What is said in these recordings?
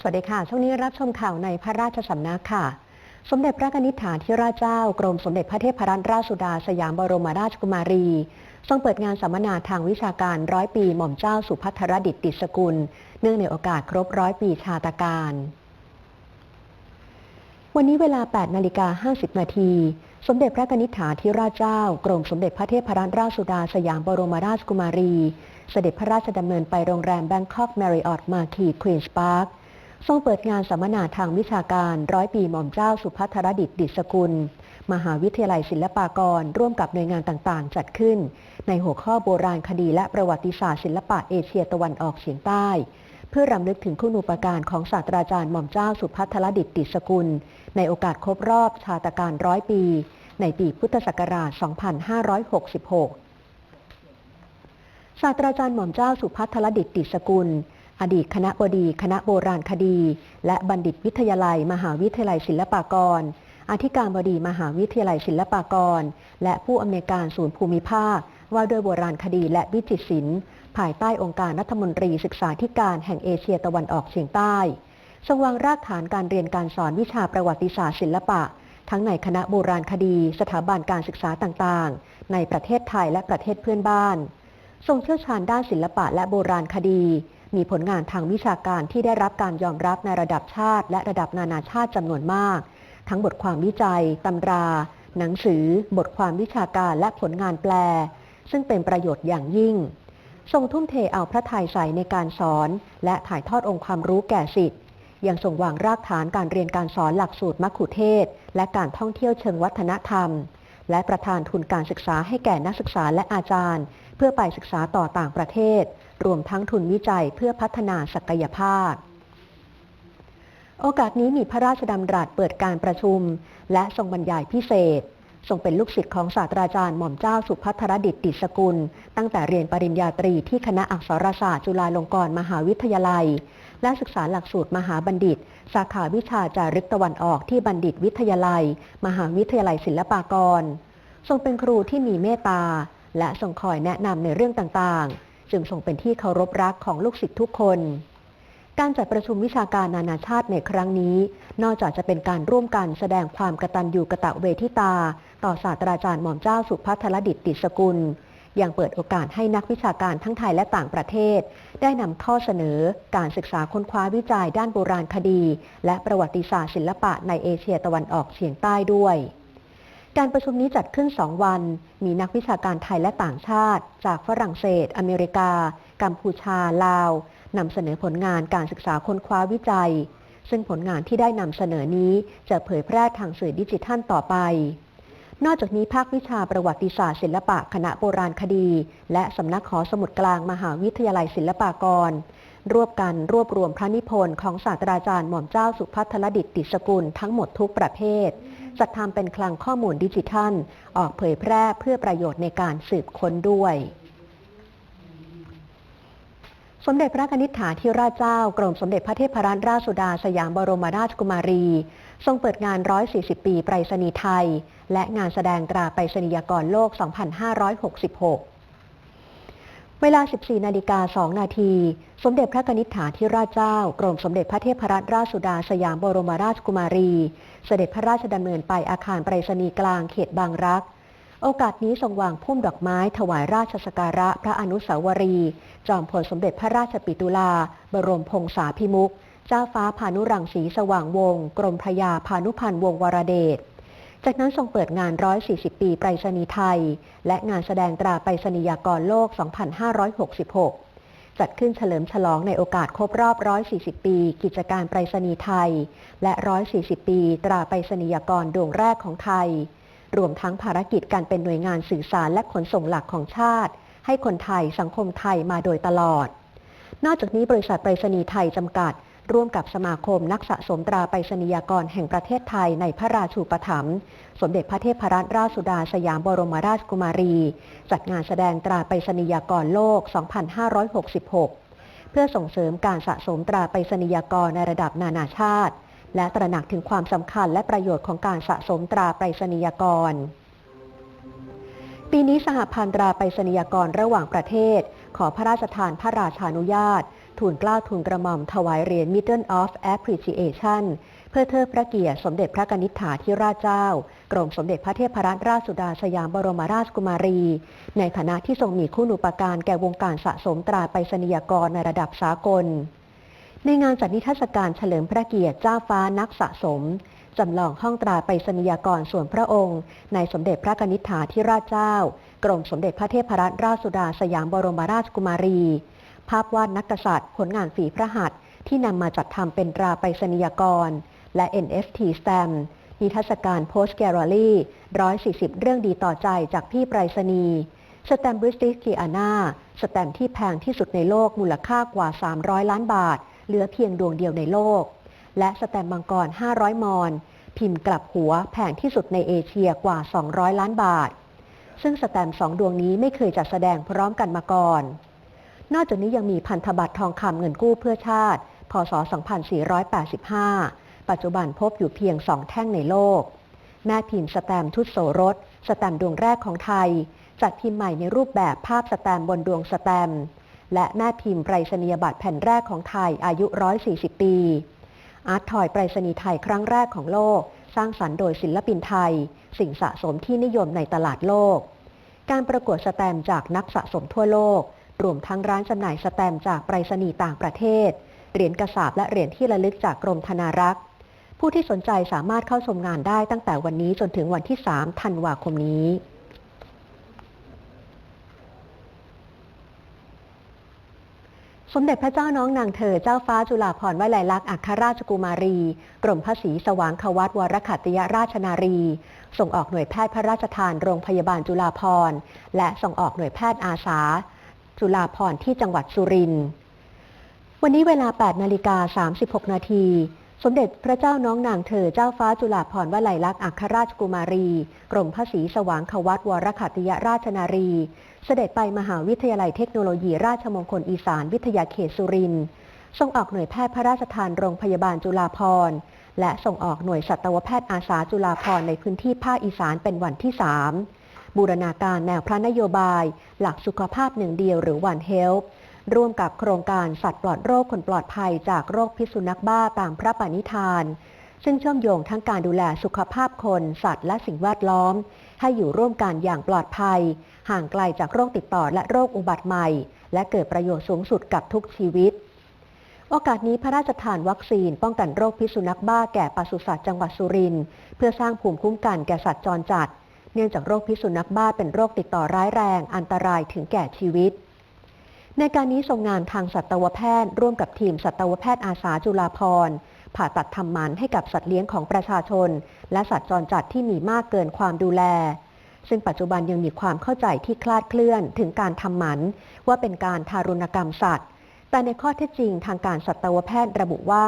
สวัสดีค่ะ ช่วงนี้รับชมข่าวในพระราชสำนักค่ะ สมเด็จพระนิธิฐาธิราชเจ้ากรมสมเด็จพระเทพรัตนราชสุดาสยามบรมราชกุมารี ทรงเปิดงานสัมมนาทางวิชาการร้อยปีหม่อมเจ้าสุพัทรดิตติสกุล เนื่องในโอกาสครบร้อยปีชาตการ วันนี้เวลา 8 นาฬิกา 50 นาทีสมเด็จพระนิธิฐาธิราชเจ้ากรมสมเด็จพระเทพรัตนราชสุดาสยามบรมราชกุมารี เสด็จพระราชดำเนินไปโรงแรมแบงคอกแมริออตมาคีควีนส์พาร์ค ทรงเปิดงานสัมมนาทางวิชาการร้อยปีหม่อมเจ้าสุพัทรดิตดิษกุล มหาวิทยาลัยศิลปากร ร่วมกับหน่วยงานต่างๆ จัดขึ้น ในหัวข้อโบราณคดีและประวัติศาสตร์ศิลปะเอเชียตะวันออกเฉียงใต้ เพื่อรำลึกถึงคุณูปการของศาสตราจารย์หม่อมเจ้าสุพัทรดิตดิษกุล ในโอกาสครบรอบชาตการร้อยปี ในปีพุทธศักราช 2566 ศาสตราจารย์หม่อมเจ้าสุพัทรดิตดิษกุล อดีตคณะบดี คณะโบราณคดี และบัณฑิตวิทยาลัย มหาวิทยาลัยศิลปากร อธิการบดีมหาวิทยาลัยศิลปากร และผู้อำนวยการศูนย์ภูมิภาค ว่าด้วยโบราณคดีและวิจิตรศิลป์ภายใต้องค์การรัฐมนตรีศึกษาธิการแห่งเอเชียตะวันออกเฉียงใต้ทรงวางรากฐานการเรียนการสอนวิชาประวัติศาสตร์ศิลปะ ทั้งในคณะโบราณคดี สถาบันการศึกษาต่างๆ ในประเทศไทยและประเทศเพื่อนบ้าน ทรงเชี่ยวชาญด้านศิลปะและโบราณคดี มีผลงานทางวิชาการที่ได้รับการยอมรับในระดับชาติ และระดับนานาชาติจำนวนมาก ทั้งบทความวิจัย ตำรา หนังสือ บทความวิชาการและผลงานแปล ซึ่งเป็นประโยชน์อย่างยิ่ง ทรงทุ่มเทเอาพระทัยใส่ในการสอน และถ่ายทอดองค์ความรู้แก่สิทธิ์ยังทรงวางรากฐานการเรียนการสอนหลักสูตรมัคคุเทศ และการท่องเที่ยวเชิงวัฒนธรรม และประธานทุนการศึกษาให้แก่นักศึกษาและอาจารย์ เพื่อไปศึกษาต่อต่างประเทศ รวมทั้งทุนวิจัยเพื่อพัฒนาศักยภาพ โอกาสนี้มีพระราชดำรัสเปิดการประชุม และทรงบรรยายพิเศษทรงเป็นลูกศิษย์ของศาสตราจารย์หม่อมเจ้าสุพัทรดิตติสกุล ตั้งแต่เรียนปริญญาตรีที่คณะอักษรศาสตร์จุฬาลงกรณ์มหาวิทยาลัย และศึกษาหลักสูตรมหาบัณฑิต สาขาวิชาจารึกตะวันออกที่บัณฑิตวิทยาลัย มหาวิทยาลัยศิลปากร ทรงเป็นครูที่มีเมตตา และทรงคอยแนะนำในเรื่องต่างๆ จึงทรงเป็นที่เคารพรักของลูกศิษย์ทุกคน การจัดประชุมวิชาการนานาชาติในครั้งนี้ นอกจากจะเป็นการร่วมกันแสดงความกตัญญูกะตะเวทิตา ต่อศาสตราจารย์หม่อมเจ้าสุพัทรดิตติสกุล ยังเปิดโอกาสให้นักวิชาการทั้งไทยและต่างประเทศ ได้นำข้อเสนอการศึกษาค้นคว้าวิจัยด้านโบราณคดี และประวัติศาสตร์ศิลปะในเอเชียตะวันออกเฉียงใต้ด้วยการประชุมนี้จัดขึ้น 2 วัน มีนักวิชาการไทยและต่างชาติ จากฝรั่งเศส อเมริกา กัมพูชา ลาว นำเสนอผลงานการศึกษาค้นคว้าวิจัย ซึ่งผลงานที่ได้นำเสนอนี้จะเผยแพร่ทางสื่อดิจิทัลต่อไป นอกจากนี้ภาควิชาประวัติศาสตร์ศิลปะคณะโบราณคดี และสำนักขอสมุดกลางมหาวิทยาลัยศิลปากร รวบกันรวบรวมพระนิพนธ์ของศาสตราจารย์หม่อมเจ้าสุพัทรดิตติสกุลทั้งหมดทุกประเภท จัดทำเป็นคลังข้อมูลดิจิทัล ออกเผยแพร่เพื่อประโยชน์ในการสืบค้นด้วยสมเด็จพระนิธิฐาธิราชเจ้า กรมสมเด็จพระเทพรัตนราชสุดาสยามบรมราชกุมารี ทรงเปิดงาน 140 ปีไปรษณีย์ไทย และงานแสดงตราไปรษณียากรโลก 2566 เวลา 14 นาฬิกา 2 นาที สมเด็จพระนิธิฐาธิราชเจ้า กรมสมเด็จพระเทพรัตนราชสุดาสยามบรมราชกุมารี เสด็จพระราชดำเนินไปอาคารไปรษณีย์กลางเขตบางรักโอกาสนี้ทรงวางพุ่มดอกไม้ถวายราชสการะพระอนุสาวรีย์จอมพลสมเด็จพระราชปิตุลา บรมพงษาภิมุข เจ้าฟ้าพานุรังสีสว่างวงศ์กรมพระยาพานุพันธ์วงศ์วรเดช จากนั้นทรงเปิดงาน 140 ปีไปรษณีย์ไทย และงานแสดงตราไปรษณียากรโลก 2566 จัดขึ้นเฉลิมฉลองในโอกาสครบรอบ 140 ปี กิจการไปรษณีย์ไทย และ 140 ปีตราไปรษณียากรดวงแรกของไทย รวมทั้งภารกิจการเป็นหน่วยงานสื่อสารและขนส่งหลักของชาติ ให้คนไทยสังคมไทยมาโดยตลอด นอกจากนี้บริษัทไปรษณีย์ไทยจำกัด ร่วมกับสมาคมนักสะสมตราไปรษณียากรแห่งประเทศไทยในพระราชูปถัมภ์สมเด็จพระเทพรัตนราชสุดาสยามบรมราชกุมารี จัดงานแสดงตราไปรษณียากรโลก 2566 เพื่อส่งเสริมการสะสมตราไปรษณียากรในระดับนานาชาติ และตระหนักถึงความสำคัญและประโยชน์ของการสะสมตราไปรษณียากร ปีนี้สหพันธ์ตราไปรษณียากรระหว่างประเทศ ขอพระราชทานพระราชานุญาต ทูลกล้าทูลกระหม่อมถวายเหรียญ Middle of Appreciation เพื่อเทิดพระเกียรติสมเด็จพระนิษฐาธิราชเจ้า กรมสมเด็จพระเทพรัตนราชสุดาสยามบรมราชกุมารี ในฐานะที่ทรงมีคุณูปการแก่วงการสะสมตราไปรษณียกรในระดับสากล ในงานจัดนิทรรศการเฉลิมพระเกียรติเจ้าฟ้านักสะสมจำลองห้องตราไปรษณียกรส่วนพระองค์ ในสมเด็จพระนิษฐาธิราชเจ้า กรมสมเด็จพระเทพรัตนราชสุดาสยามบรมราชกุมารี ภาพวาดนักกษัตริย์ ผลงานฝีพระหัตถ์ที่นำมาจัดทำเป็นตราไปรษณียกร และ NFT Stamp นิทรรศการ Post Gallery 140 เรื่องดีต่อใจจากพี่ไปรษณีย์สแตมบริสติสกีอาน่าสแตมที่แพงที่สุดในโลกมูลค่ากว่า 300 ล้านบาท เหลือเพียงดวงเดียวในโลก และสแตมมังกร 500 มอน พิมพ์กลับหัวแพงที่สุดในเอเชียกว่า 200 ล้านบาท ซึ่งสแตมสองดวงนี้ไม่เคยจัดแสดงพร้อมกันมาก่อน นอกจากนี้ยังมีพันธบัตรทองคำเงินกู้เพื่อชาติ พศ 2485 ปัจจุบันพบอยู่เพียงสองแท่งในโลก แม่พิมพ์สแตมทุตโสรส สแตมดวงแรกของไทย จัดพิมพ์ใหม่ในรูปแบบภาพสแตมบนดวงสแตมและแม่พิมพ์ไปรษณียบัตรแผ่นแรกของไทยอายุ 140 ปี อาร์ตทอยไปรษณีย์ไทยครั้งแรกของโลก สร้างสรรค์โดยศิลปินไทย สิ่งสะสมที่นิยมในตลาดโลก การประกวดสแตมจากนักสะสมทั่วโลก รวมทั้งร้านจำหน่ายสแตมจากไปรษณีย์ต่างประเทศ เหรียญกระสาบและเหรียญที่ระลึกจากกรมธนารักษ์ ผู้ที่สนใจสามารถเข้าชมงานได้ตั้งแต่วันนี้จนถึงวันที่ 3 ธันวาคมนี้สมเด็จพระเจ้าน้องนางเธอเจ้าฟ้าจุฬาภรณ์วลัยลักษณ์อัครราชกุมารี กรมพระศรีสว่างควัตวรขัตยราชนารี ส่งออกหน่วยแพทย์พระราชทานโรงพยาบาลจุฬาภรณ์และส่งออกหน่วยแพทย์อาสา จุฬาภรณ์ที่จังหวัดสุรินทร์ วันนี้เวลา 8 นาฬิกา 36 นาที สมเด็จพระเจ้าน้องนางเธอเจ้าฟ้าจุฬาภรณ์วลัยลักษณ์อัครราชกุมารี กรมพระศรีสว่างควัตวรขัตติยราชนารี เสด็จไปมหาวิทยาลัยเทคโนโลยีราชมงคลอีสานวิทยาเขตสุรินทร์ส่งออกหน่วยแพทย์พระราชทานโรงพยาบาลจุฬาภรณ์และส่งออกหน่วยสัตวแพทย์อาสาจุฬาภรณ์ในพื้นที่ภาคอีสานเป็นวันที่ 3 บูรณาการแนวพระนโยบาย หลักสุขภาพหนึ่งเดียวหรือวันเฮลร่วมกับโครงการสัตว์ปลอดโรคคนปลอดภัยจากโรคพิษสุนัขบ้าตามพระปณิธาน ซึ่งเชื่อมโยงทั้งการดูแลสุขภาพคน สัตว์และสิ่งแวดล้อม ให้อยู่ร่วมกันอย่างปลอดภัย ห่างไกลจากโรคติดต่อและโรคอุบัติใหม่ และเกิดประโยชน์สูงสุดกับทุกชีวิต โอกาสนี้พระราชทานวัคซีน ป้องกันโรคพิษสุนัขบ้าแก่ปศุสัตว์จังหวัดสุรินทร์เพื่อสร้างภูมิคุ้มกันแก่สัตว์จรจัด เนื่องจากโรคพิษสุนัขบ้าเป็นโรคติดต่อร้ายแรง อันตรายถึงแก่ชีวิต ในการนี้ทรงงานทางสัตวแพทย์ ร่วมกับทีมสัตวแพทย์อาสาจุฬาภรณ์ผ่าตัดทำหมันให้กับสัตว์เลี้ยงของประชาชน และสัตว์จรจัดที่มีมากเกินความดูแล ซึ่งปัจจุบันยังมีความเข้าใจที่คลาดเคลื่อนถึงการทำหมันว่าเป็นการทารุณกรรมสัตว์ แต่ในข้อเท็จจริงทางการสัตวแพทย์ระบุว่า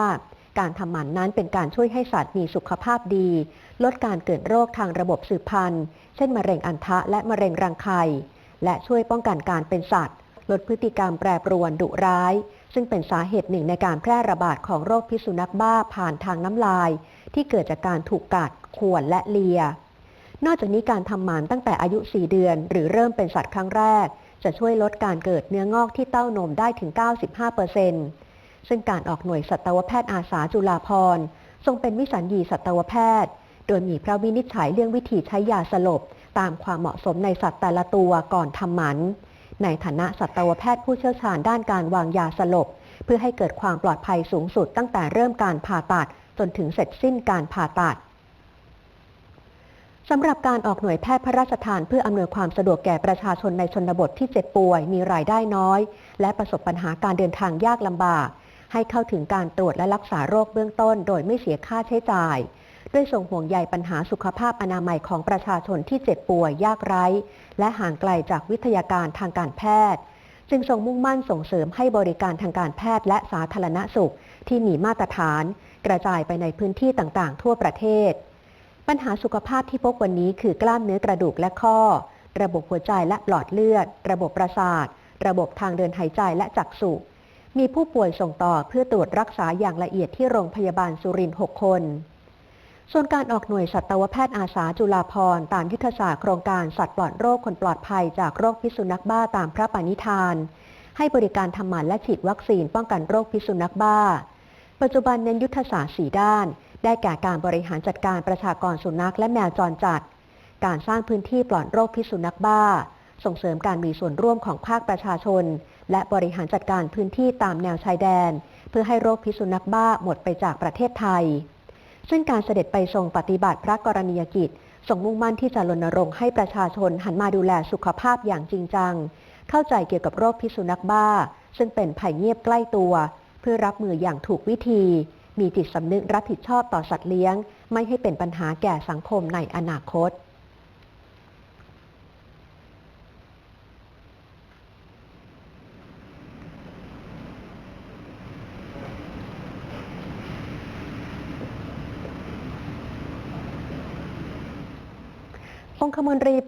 การทำหมันนั้นเป็นการช่วยให้สัตว์มีสุขภาพดี ลดการเกิดโรคทางระบบสืบพันธุ์ เช่นมะเร็งอันทะและมะเร็งรังไข่ และช่วยป้องกันการเป็นสัตว์ ลดพฤติกรรมแปรปรวนดุร้าย ซึ่งเป็นสาเหตุหนึ่งในการแพร่ระบาดของโรคพิษสุนัขบ้าผ่านทางน้ำลาย ที่เกิดจากการถูกกัดข่วนและเลีย นอกจากนี้การทำหมันตั้งแต่อายุ 4 เดือน หรือเริ่มเป็นสัตว์ครั้งแรก จะช่วยลดการเกิดเนื้องอกที่เต้านมได้ถึง 95%ซึ่ ซึ่งการออกหน่วยสัตวแพทย์อาสาจุฬาภรณ์ทรงเป็นวิสัญญีสัตวแพทย์ โดยมีพระวินิจฉัยเรื่องวิธีใช้ยาสลบ ตามความเหมาะสมในสัตว์แต่ละตัวก่อนทำหมัน ในฐานะสัตวแพทย์ผู้เชี่ยวชาญด้านการวางยาสลบ เพื่อให้เกิดความปลอดภัยสูงสุดตั้งแต่เริ่มการผ่าตัดจนถึงเสร็จสิ้นการผ่าตัดสำหรับการออกหน่วยแพทย์พระราชทานเพื่ออำนวยความสะดวกแก่ประชาชนในชนบทที่เจ็บป่วย มีรายได้น้อย และประสบปัญหาการเดินทางยากลำบาก ให้เข้าถึงการตรวจและรักษาโรคเบื้องต้น โดยไม่เสียค่าใช้จ่ายด้วยทรงห่วงใยปัญหาสุขภาพอนามัยของประชาชนที่เจ็บป่วยยากไร้ และห่างไกลจากวิทยาการทางการแพทย์ จึงทรงมุ่งมั่นส่งเสริมให้บริการทางการแพทย์และสาธารณสุขที่มีมาตรฐาน กระจายไปในพื้นที่ต่างๆ ทั่วประเทศ ปัญหาสุขภาพที่พบวันนี้คือกล้ามเนื้อกระดูกและข้อ ระบบหัวใจและปลอดเลือด ระบบประสาท ระบบทางเดินหายใจและจักษุ มีผู้ป่วยส่งต่อเพื่อตรวจรักษาอย่างละเอียดที่โรงพยาบาลสุรินทร์ 6 คน ส่วนการออกหน่วยสัตวแพทย์อาสาจุฬาภร์ตามยุทธศาสตร์โครงการสัตว์ปลอดโรคคนปลอดภัยจากโรคพิษสุนัขบ้าตามพระปณิธาน ให้บริการทำหมันและฉีดวัคซีนป้องกันโรคพิษสุนัขบ้า ปัจจุบันเน้นยุทธศาสตร์4ด้าน ได้แก่การบริหารจัดการประชากรสุนัขและแมวจรจัด การสร้างพื้นที่ปลอดโรคพิษสุนัขบ้า ส่งเสริมการมีส่วนร่วมของภาคประชาชน และบริหารจัดการพื้นที่ตามแนวชายแดน เพื่อให้โรคพิษสุนัขบ้าหมดไปจากประเทศไทย ซึ่งการเสด็จไปทรงปฏิบัติพระกรณียกิจทรงมุ่งมั่นที่จะรณรงค์ให้ประชาชนหันมาดูแลสุขภาพอย่างจริงจัง เข้าใจเกี่ยวกับโรคพิษสุนัขบ้า ซึ่งเป็นภัยเงียบใกล้ตัว เพื่อรับมืออย่างถูกวิธี มีจิตสำนึกรับผิดชอบต่อสัตว์เลี้ยง ไม่ให้เป็นปัญหาแก่สังคมในอนาคต มนตรี